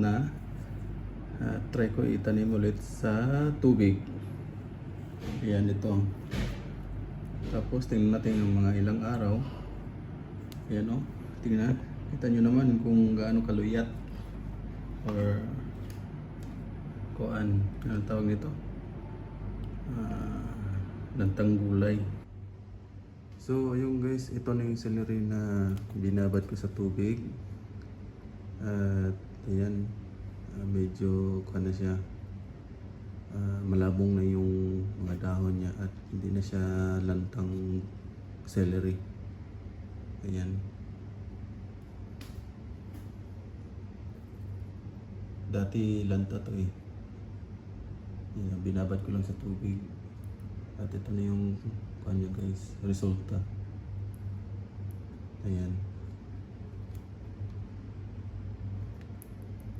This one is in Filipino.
na. At try ko itanim ulit sa tubig. Ayan ito. Tapos tingnan natin yung mga ilang araw. Ayan o. Tingnan. Kita nyo naman kung gaano kaluyat. Or kuan. Anong tawag nito? Ah, lantang gulay. So, ayun guys, ito na yung celery na binabad ko sa tubig. Ayan, ah, medyo kuan na siya. Ah, malabong na yung mga dahon niya at hindi na siya lantang celery. Ayan. Dati lanta to eh. Ayan, binabad ko lang sa tubig. At ito na yung kanya guys, resulta. Ayan.